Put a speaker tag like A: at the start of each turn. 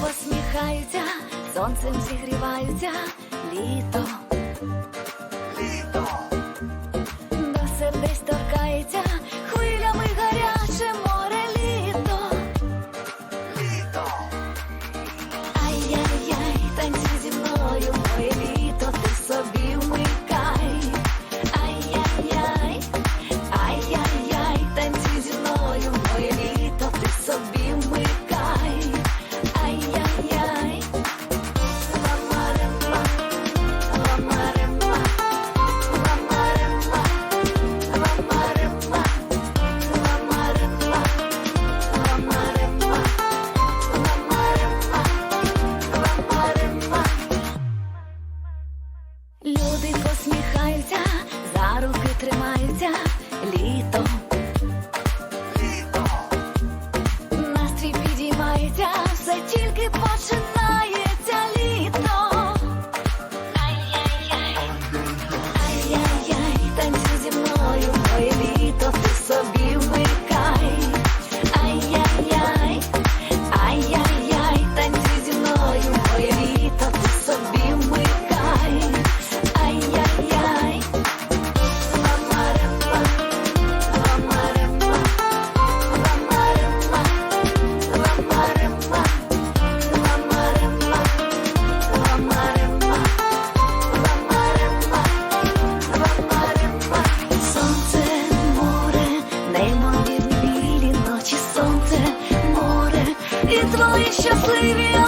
A: посміхаються, сонцем зігріваються. Літо, літо, до себе торкається. обіймаються, за руки тримаються. Wish you'd leave me.